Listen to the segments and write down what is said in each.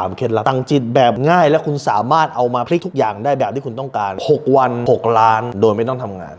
สามเคล็ดลับตั้งจิตแบบง่ายและคุณสามารถเอามาพลิกทุกอย่างได้แบบที่คุณต้องการ 6 วัน 6 ล้าน โดยไม่ต้องทำงาน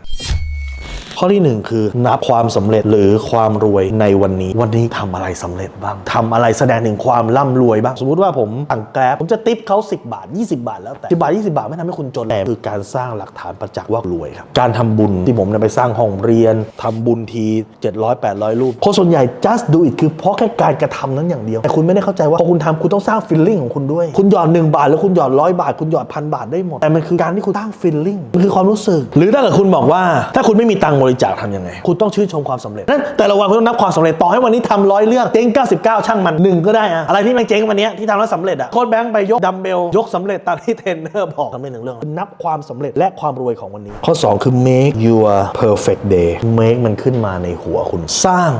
ข้อที่หนึ่งคือนับความสำเร็จหรือความรวยในวันนี้ วันนี้ทำอะไรสำเร็จบ้างทำอะไรแสดงถึงความร่ำรวยบ้าง สมมติว่าผมสั่งแกร็บผมจะติปเขา10 บาท 20 บาทแล้วแต่10บาท 20 บาทไม่ทำให้คุณจนแต่คือการสร้างหลักฐานประจักษ์ว่ารวยครับการทำบุญที่ผมนไปสร้างห้องเรียนทำบุญที 700 800 รูปคนส่วนใหญ่ just do it คือเพราะแค่การกระทำนั้นอย่างเดียว แต่คุณไม่ได้เข้าใจว่าพอคุณทำคุณต้องสร้าง feeling ของคุณด้วยคุณหยอด1บาทแล้วคุณหยอดร้อยบาท คุณหยอดพันบาทได้หมดแต่มันคือการที่คุณสร้าง feeling มันคือความรู้สึก หรือถ้าเกิดคุณบอกว่าถ้าคุณไม่มีตังค์บริจาคทำยังไง คุณต้องชื่นชมความสำเร็จนั้นแต่ละวันคุณต้องนับความสำเร็จต่อให้วันนี้ทำร้อยเรื่องเจ๊ง99 ช่างมันหนึ่งก็ได้อะอะไรที่มันเจ๊งวันนี้ที่ทำแล้วสำเร็จอะโค้ดแบงค์ไปยกดัมเบลยกสำเร็จตามที่เทรนเนอร์บอกทำเป็นหนึ่งเรื่องนับความสำเร็จและความรวยของวันนี้ ข้อ 2 คือ make your perfect day make มันขึ้นมาในหัวคุณสร้าง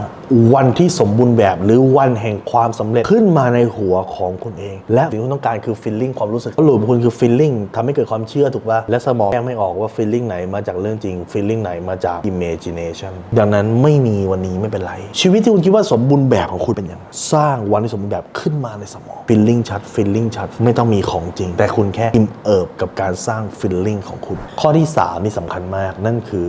วันที่สมบูรณ์แบบหรือวันแห่งความสำเร็จขึ้นมาในหัวของคุณเอง และสิ่งที่คุณต้องการคือ feeling ความรู้สึกหลุมคุณคือ feeling ทำให้เกิดความเชื่อถูกป่ะและสมองแยกไม่ออกว่า feeling ไหนมาจากเรื่องจริง feeling ไหนมาจาก imagination ดังนั้นไม่มีวันนี้ไม่เป็นไร ชีวิตที่คุณคิดว่าสมบูรณ์แบบของคุณเป็นอย่างไรสร้างวันที่สมบูรณ์แบบขึ้นมาในสมอง feeling ชัด feeling ชัดไม่ต้องมีของจริง แต่คุณแค่อิ่มเอิบกับการสร้าง feeling ของคุณ ข้อที่สามนี่สำคัญมากนั่นคือ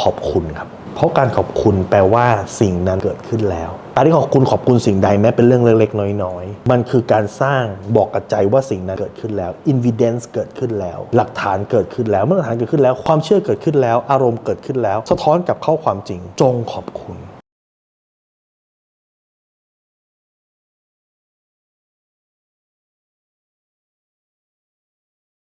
ขอบคุณครับ เพราะการขอบคุณแปลว่าสิ่งนั้นเกิดขึ้นแล้วการที่ขอบคุณขอบคุณสิ่งใดแม้เป็นเรื่องเล็กๆ น้อยๆ มันคือการสร้างบอกกับใจว่าสิ่งนั้นเกิดขึ้นแล้ว evidence เกิดขึ้นแล้ว หลักฐานเกิดขึ้นแล้ว เมื่อหลักฐานเกิดขึ้นแล้ว ความเชื่อเกิดขึ้นแล้ว อารมณ์เกิดขึ้นแล้ว สะท้อนกลับเข้าความจริง จงขอบคุณ